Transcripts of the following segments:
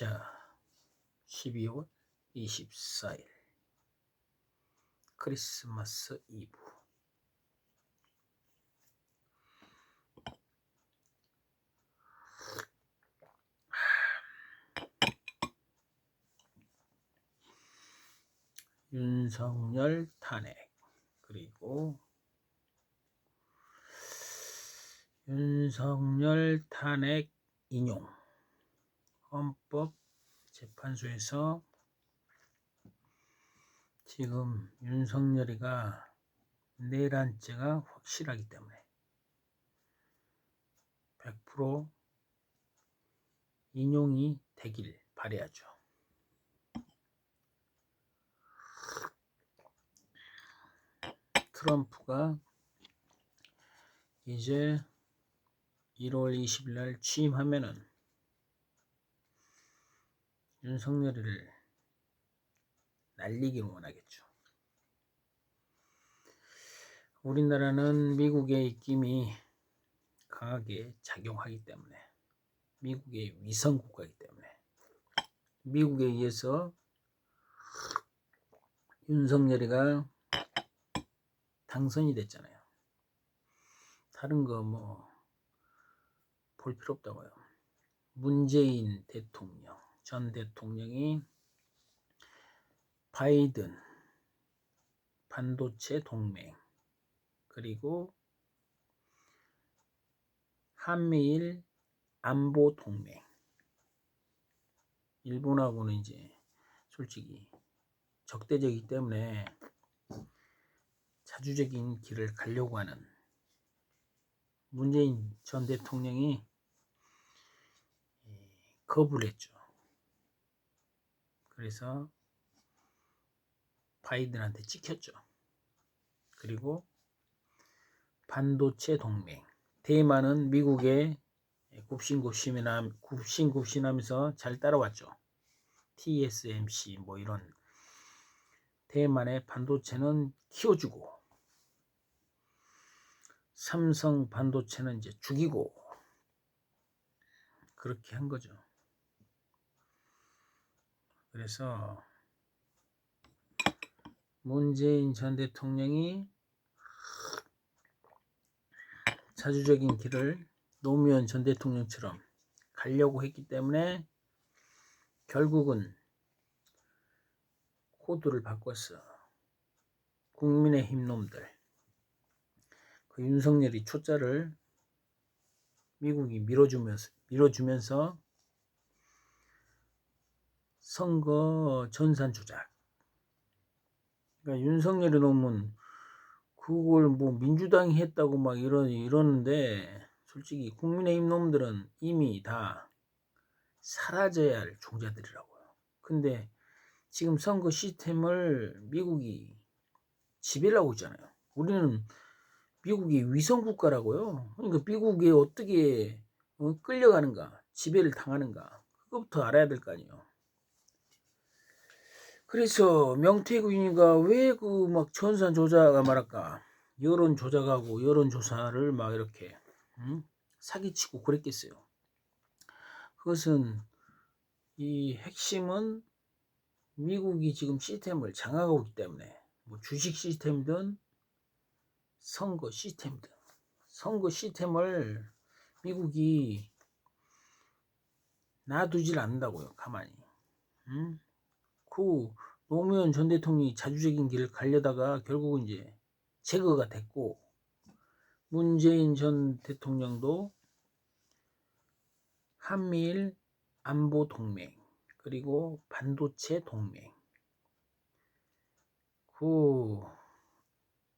자, 12월 24일. 크리스마스 이브. 윤석열 탄핵. 그리고 윤석열 탄핵 인용 헌법 재판소에서 지금 윤석열이가 내란죄가 확실하기 때문에 100% 인용이 되길 바래야죠. 트럼프가 이제 1월 20일 날 취임하면은 윤석열이를 날리길 원하겠죠. 우리나라는 미국의 입김이 강하게 작용하기 때문에 미국의 위성 국가이기 때문에 미국에 의해서 윤석열이가 당선이 됐잖아요. 다른 거 뭐 볼 필요 없다고요. 문재인 대통령, 전 대통령이 바이든 반도체 동맹 그리고 한미일 안보 동맹 일본하고는 이제 솔직히 적대적이기 때문에 자주적인 길을 가려고 하는 문재인 전 대통령이 거부를 했죠. 그래서 바이든한테 찍혔죠. 그리고 반도체 동맹. 대만은 미국의 굽신굽신이나 굽신굽신하면서 잘 따라왔죠. TSMC 뭐 이런 대만의 반도체는 키워주고 삼성 반도체는 이제 죽이고 그렇게 한 거죠. 그래서 문재인 전 대통령이 자주적인 길을 노무현 전 대통령처럼 가려고 했기 때문에 결국은 코드를 바꿨어. 국민의힘 놈들. 그 윤석열이 초짜를 미국이 밀어주면서, 밀어주면서 선거 전산 조작. 그러니까 윤석열이 놈은 그걸 뭐 민주당이 했다고 막 이러, 이러는데 솔직히 국민의힘 놈들은 이미 다 사라져야 할 종자들이라고요. 근데 지금 선거 시스템을 미국이 지배를 하고 있잖아요. 우리는 미국이 위성 국가라고요. 그러니까 미국에 어떻게 어, 끌려가는가, 지배를 당하는가, 그것부터 알아야 될 거 아니에요. 그래서 명태균이가 왜 그막 전산 조작가 말할까 여론 조작하고 여론 조사를 막 이렇게 응? 사기치고 그랬겠어요. 그것은 이 핵심은 미국이 지금 시스템을 장악하고 있기 때문에 뭐 주식 시스템이든 선거 시스템이든 선거 시스템을 미국이 놔두질 않는다고요. 가만히. 응? 그 노무현 전 대통령이 자주적인 길을 가려다가 결국은 이제 제거가 됐고 문재인 전 대통령도 한미일 안보 동맹 그리고 반도체 동맹 그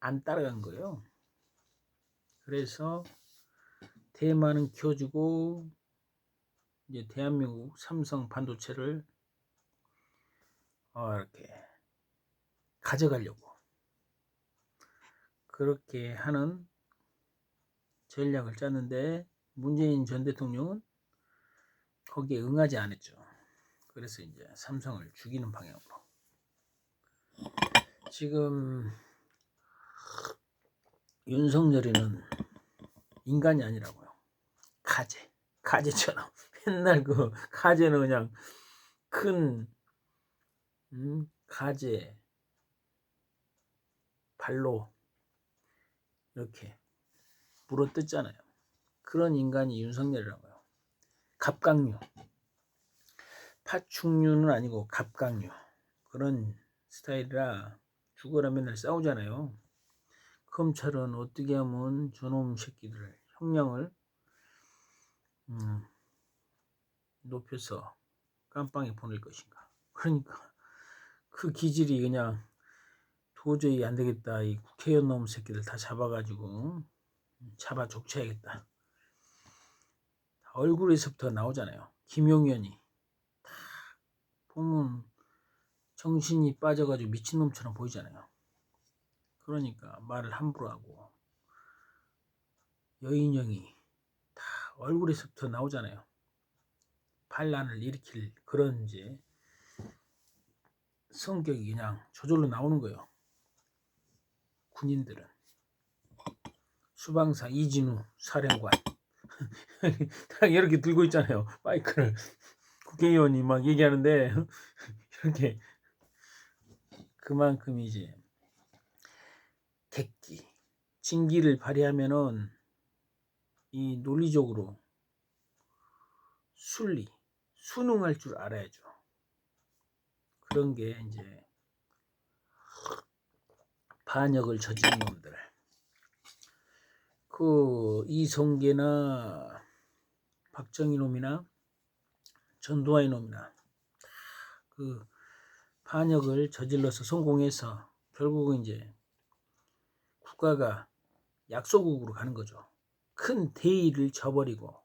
안 따라간 거예요. 그래서 대만은 키워주고 이제 대한민국 삼성 반도체를 어, 이렇게 가져가려고 그렇게 하는 전략을 짰는데 문재인 전 대통령은 거기에 응하지 않았죠. 그래서 이제 삼성을 죽이는 방향으로 지금 윤석열이는 인간이 아니라고요. 가재, 가재처럼 맨날 그 가재는 그냥 큰 음, 가재 발로 이렇게 물어 뜯잖아요. 그런 인간이 윤석열이라고요. 갑각류. 파충류는 아니고 갑각류. 그런 스타일이라 죽어라 맨날 싸우잖아요. 검찰은 어떻게 하면 저놈 새끼들 형량을 음, 높여서 깜빵에 보낼 것인가. 그러니까 그 기질이 그냥 도저히 안 되겠다. 이 국회의원 놈 새끼들 다 잡아가지고 잡아 족쳐야겠다. 얼굴에서부터 나오잖아요. 김용현이 다 보면 정신이 빠져가지고 미친놈처럼 보이잖아요. 그러니까 말을 함부로 하고 여인형이 다 얼굴에서부터 나오잖아요. 반란을 일으킬 그런 이제 성격이 그냥 저절로 나오는 거예요. 군인들은 수방사 이진우 사령관 딱 이렇게 들고 있잖아요. 마이크를 국회의원이 막 얘기하는데 이렇게 그만큼 이제 객기 진기를 발휘하면은 이 논리적으로 순리 순응할 줄 알아야죠. 그런 게 이제 반역을 저지른 놈들. 그 이성계나 박정희 놈이나 전두환 놈이나 그 반역을 저질러서 성공해서 결국은 이제 국가가 약소국으로 가는 거죠. 큰 대의를 저버리고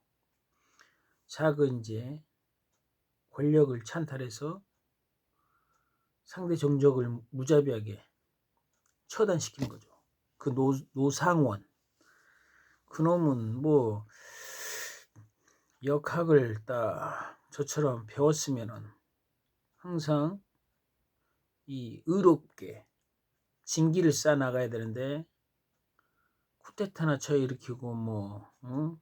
작은 이제 권력을 찬탈해서 상대 정적을 무자비하게 처단시키는 거죠. 그 노, 노상원 그놈은 뭐 역학을 딱 저처럼 배웠으면은 항상 이 의롭게 진기를 쌓아 나가야 되는데 쿠데타나 쳐 일으키고 뭐 응?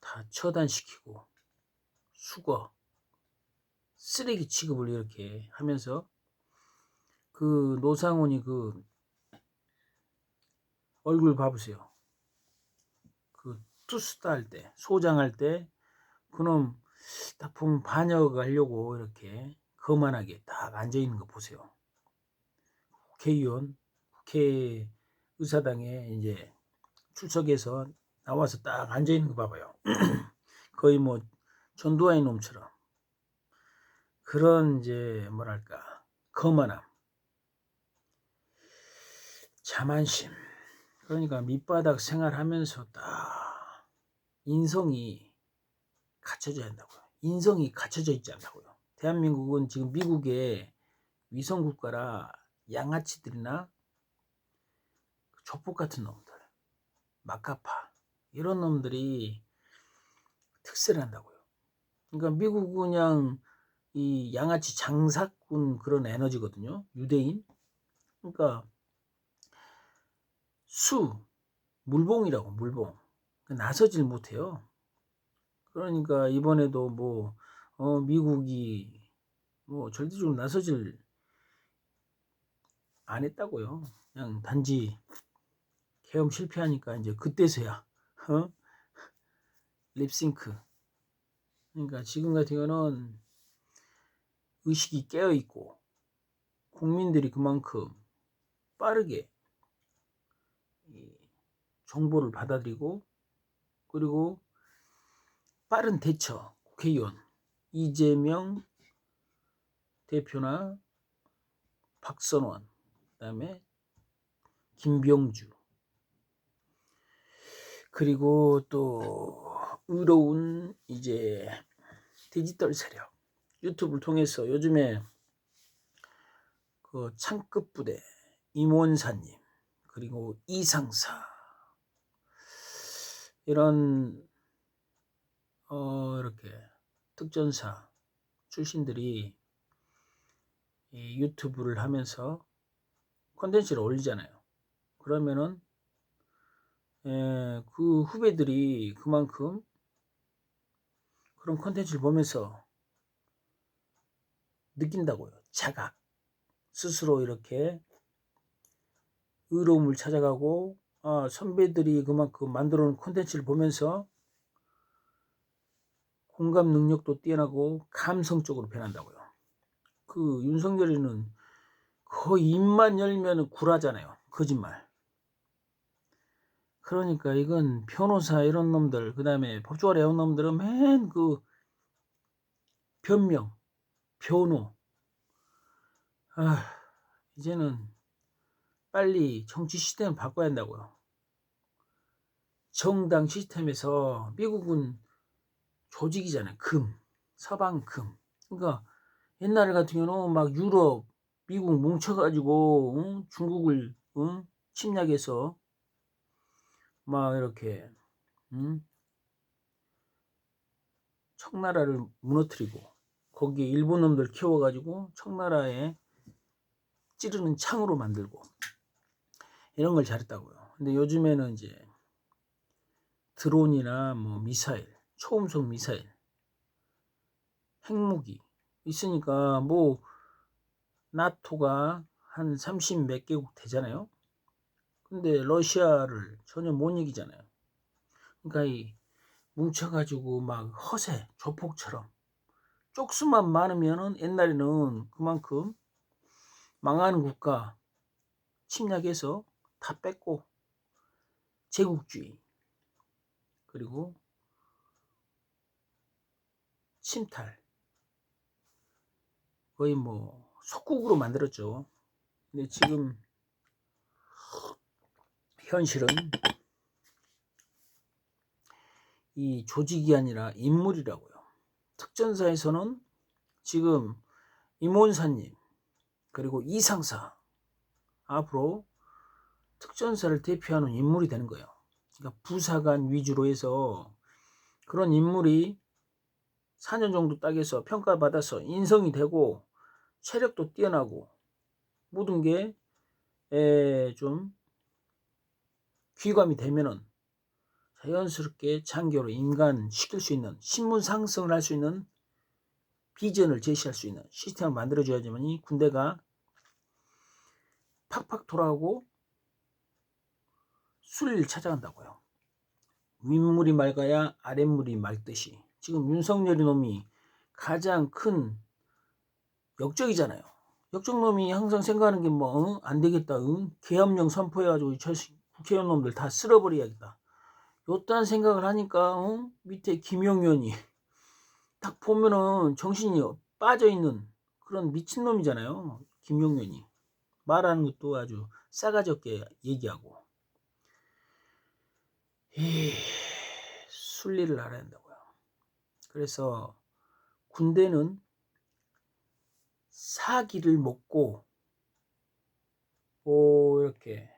다 처단시키고 수거 쓰레기 취급을 이렇게 하면서 그 노상훈이 그 얼굴 봐보세요. 그 투스타 할 때, 소장할 때, 그놈 딱 보면 반역하려고 이렇게 거만하게 딱 앉아 있는 거 보세요. 국회의원, 국회 의사당에 이제 출석해서 나와서 딱 앉아 있는 거 봐봐요. 거의 뭐 전두환 놈처럼 그런 이제 뭐랄까 거만함, 자만심. 그러니까 밑바닥 생활하면서 딱 인성이 갖춰져야 한다고요. 인성이 갖춰져 있지 않다고요. 대한민국은 지금 미국의 위성 국가라 양아치들이나 족복 같은 놈들, 막가파 이런 놈들이 특세를 한다고요. 그러니까 미국은 그냥 이 양아치 장사꾼 그런 에너지거든요. 유대인. 그러니까 수 물봉이라고 물봉 나서질 못해요. 그러니까 이번에도 뭐 어, 미국이 뭐 절대적으로 나서질 안 했다고요. 그냥 단지 계엄 실패하니까 이제 그때서야 어? 립싱크. 그러니까 지금 같은 경우는 의식이 깨어 있고 국민들이 그만큼 빠르게 정보를 받아들이고 그리고 빠른 대처 국회의원 이재명 대표나 박선원 그다음에 김병주 그리고 또 의로운 이제 디지털 세력 유튜브를 통해서 요즘에 그 창급 부대 임원사님 그리고 이상사 이런 어 이렇게 특전사 출신들이 이 유튜브를 하면서 콘텐츠를 올리잖아요. 그러면은 에, 그 후배들이 그만큼 그런 콘텐츠를 보면서 느낀다고요. 자각. 스스로 이렇게 의로움을 찾아가고 아, 선배들이 그만큼 만들어 놓은 콘텐츠를 보면서 공감 능력도 뛰어나고 감성적으로 변한다고요. 그 윤석열이는 거의 입만 열면 굴하잖아요. 거짓말. 그러니까 이건 변호사 이런 놈들, 그 다음에 법조관 애운 놈들은 맨 그 변명, 변호. 아, 이제는 빨리 정치 시스템을 바꿔야 한다고요. 정당 시스템에서 미국은 조직이잖아요. 금, 서방 금. 그러니까 옛날 같은 경우는 막 유럽, 미국 뭉쳐가지고 응? 중국을 응? 침략해서 막 이렇게 응? 청나라를 무너뜨리고 거기에 일본 놈들 키워가지고 청나라에 찌르는 창으로 만들고 이런 걸 잘했다고요. 근데 요즘에는 이제 드론이나 뭐 미사일, 초음속 미사일, 핵무기 있으니까 뭐 나토가 한 30 몇 개국 되잖아요. 근데 러시아를 전혀 못 이기잖아요. 그러니까 이 뭉쳐가지고 막 허세, 조폭처럼 쪽수만 많으면은 옛날에는 그만큼 망하는 국가 침략해서 다 뺏고 제국주의 그리고 침탈 거의 뭐 속국으로 만들었죠. 근데 지금 현실은 이 조직이 아니라 인물이라고요. 특전사에서는 지금 임원사님 그리고 이상사 앞으로 특전사를 대표하는 인물이 되는 거예요. 그러니까 부사관 위주로 해서 그런 인물이 4년 정도 딱해서 평가받아서 인성이 되고 체력도 뛰어나고 모든 게 좀 귀감이 되면은 자연스럽게 장교로 인간 시킬 수 있는 신분 상승을 할 수 있는 비전을 제시할 수 있는 시스템을 만들어줘야지만 이 군대가 팍팍 돌아오고 순리를 찾아간다고요. 윗물이 맑아야 아랫물이 맑듯이 지금 윤석열이 놈이 가장 큰 역적이잖아요. 역적 놈이 항상 생각하는 게뭐안 되겠다. 응? 계엄령 선포해가지고 저 국회의원 놈들 다 쓸어버려야겠다. 요딴 생각을 하니까 응? 밑에 김용현이 딱 보면은 정신이 빠져있는 그런 미친놈이잖아요. 김용현이. 말하는 것도 아주 싸가지 없게 얘기하고. 에이, 순리를 알아야 한다고요. 그래서 군대는 사기를 먹고 오 이렇게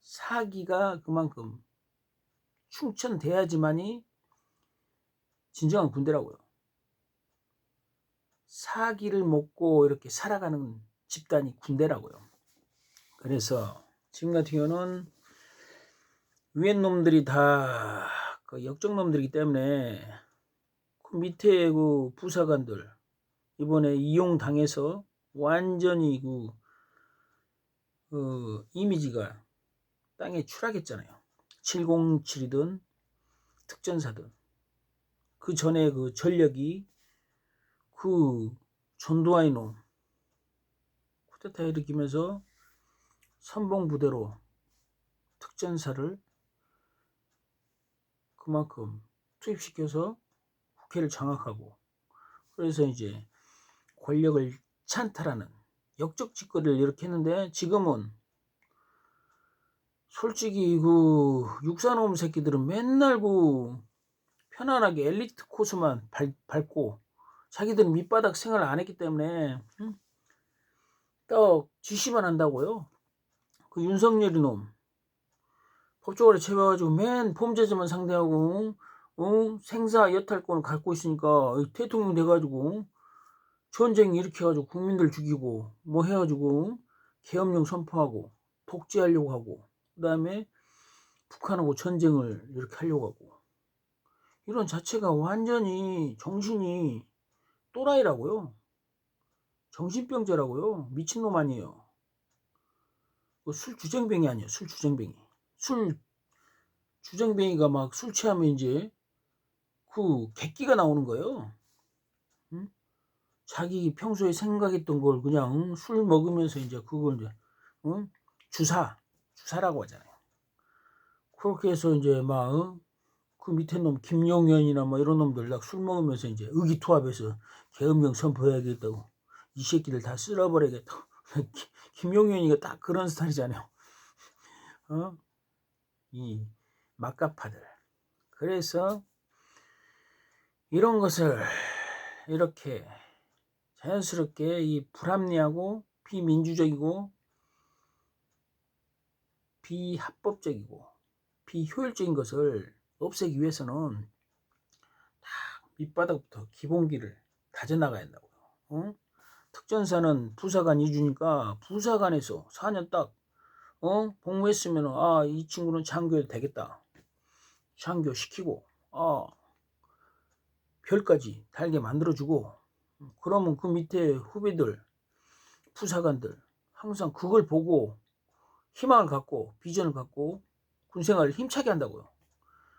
사기가 그만큼 충천돼야지만이 진정한 군대라고요. 사기를 먹고 이렇게 살아가는 집단이 군대라고요. 그래서 지금 같은 경우는 위엔 놈들이 다 그 역적 놈들이기 때문에 그 밑에 그 부사관들 이번에 이용 당해서 완전히 그, 그 이미지가 땅에 추락했잖아요. 707이든 특전사든 그 전에 그 전력이 그 전두환 이놈 쿠데타 일으키면서 선봉 부대로 특전사를 그만큼 투입시켜서 국회를 장악하고 그래서 이제 권력을 찬탈하는 역적 짓거리를 이렇게 했는데 지금은 솔직히 그 육사놈 새끼들은 맨날 그 편안하게 엘리트 코스만 밟, 고 자기들은 밑바닥 생활 안 했기 때문에 응? 딱 지시만 한다고요. 그 윤석열이 놈 법조관에 채워가지고 맨 범죄자만 상대하고 어? 생사 여탈권을 갖고 있으니까 대통령 돼가지고 전쟁 일으켜가지고 국민들 죽이고 뭐 해가지고 계엄령 선포하고 독재하려고 하고 그 다음에 북한하고 전쟁을 이렇게 하려고 하고 이런 자체가 완전히 정신이 또라이라고요. 정신병자라고요. 미친놈 아니에요. 그술 주정뱅이 아니에요. 술 주정뱅이. 술 주정뱅이가 막 술 취하면 이제 그 객기가 나오는 거예요. 응? 자기 평소에 생각했던 걸 그냥 응? 술 먹으면서 이제 그걸 이제 응? 주사 주사라고 하잖아요. 그렇게 해서 이제 막 응? 그 밑에 놈 김용현이나 뭐 이런 놈들 딱술 먹으면서 이제 의기투합해서 계엄령 선포해야겠다고 이 새끼들 다 쓸어버려야겠다고 기- 김용현이가 딱 그런 스타일이잖아요. 어? 이 막가파들. 그래서 이런 것을 이렇게 자연스럽게 이 불합리하고 비민주적이고 비합법적이고 비효율적인 것을 없애기 위해서는 다 밑바닥부터 기본기를 다져나가야 한다고요. 어? 특전사는 부사관 이주니까 부사관에서 4년 딱 어? 복무했으면 아, 이 친구는 장교해도 되겠다. 장교 시키고 아, 별까지 달게 만들어주고 그러면 그 밑에 후배들 부사관들 항상 그걸 보고 희망을 갖고 비전을 갖고 군생활을 힘차게 한다고요.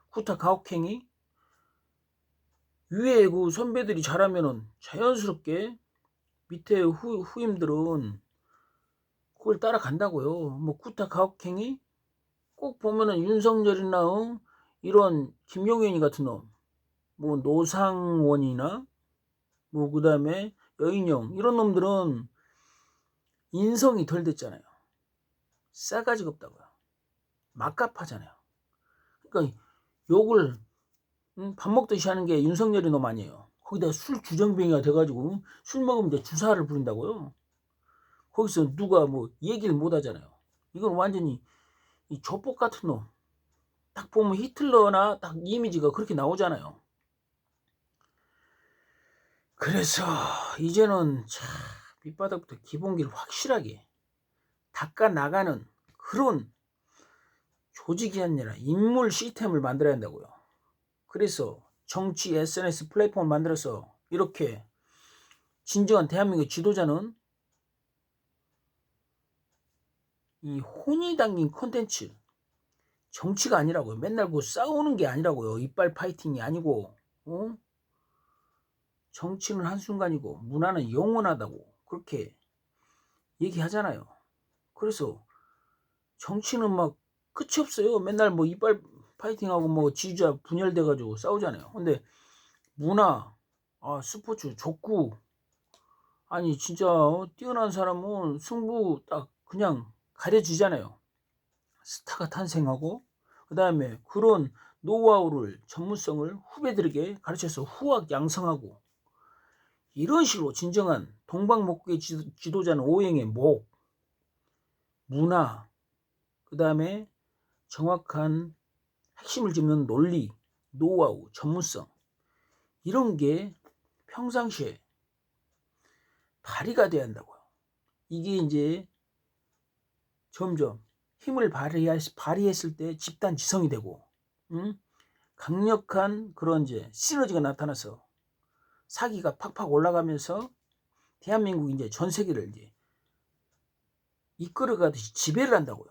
구타 가혹행위 위에 그 선배들이 잘하면은 자연스럽게 밑에 후, 후임들은 그걸 따라간다고요. 뭐 구타 가혹행위 꼭 보면은 윤석열이나 어? 이런 김용현이 같은 놈, 뭐 노상원이나 뭐 그다음에 여인영 이런 놈들은 인성이 덜 됐잖아요. 싸가지가 없다고요. 막갑하잖아요. 그러니까 욕을 응? 밥 먹듯이 하는 게 윤석열이 놈 아니에요. 거기다 술 주정뱅이가 돼가지고 응? 술 먹으면 이제 주사를 부린다고요. 거기서 누가 뭐 얘기를 못 하잖아요. 이건 완전히 이 조폭 같은 놈. 딱 보면 히틀러나 딱 이미지가 그렇게 나오잖아요. 그래서 이제는 참 밑바닥부터 기본기를 확실하게 닦아 나가는 그런 조직이 아니라 인물 시스템을 만들어야 한다고요. 그래서 정치 SNS 플랫폼을 만들어서 이렇게 진정한 대한민국 지도자는 이 혼이 담긴 콘텐츠 정치가 아니라고요. 맨날 그 싸우는 게 아니라고요. 이빨 파이팅이 아니고 어? 정치는 한순간이고 문화는 영원하다고 그렇게 얘기하잖아요. 그래서 정치는 막 끝이 없어요. 맨날 뭐 이빨 파이팅하고 뭐 지지자 분열돼 가지고 싸우잖아요. 근데 문화, 아 스포츠, 족구 아니 진짜 어, 뛰어난 사람은 승부 딱 그냥 가려지잖아요. 스타가 탄생하고 그 다음에 그런 노하우를 전문성을 후배들에게 가르쳐서 후학 양성하고 이런 식으로 진정한 동방목국의 지도- 지도자는 오행의 목, 문화, 그 다음에 정확한 핵심을 짚는 논리, 노하우, 전문성 이런 게 평상시에 발휘가 돼야 한다고요. 이게 이제 점점 힘을 발휘했, 발휘했을 때 집단 지성이 되고 응? 강력한 그런 이제 시너지가 나타나서 사기가 팍팍 올라가면서 대한민국이 이제 전 세계를 이제 이끌어가듯이 지배를 한다고요.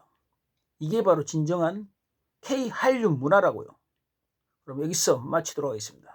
이게 바로 진정한 K 한류 문화라고요. 그럼 여기서 마치도록 하겠습니다.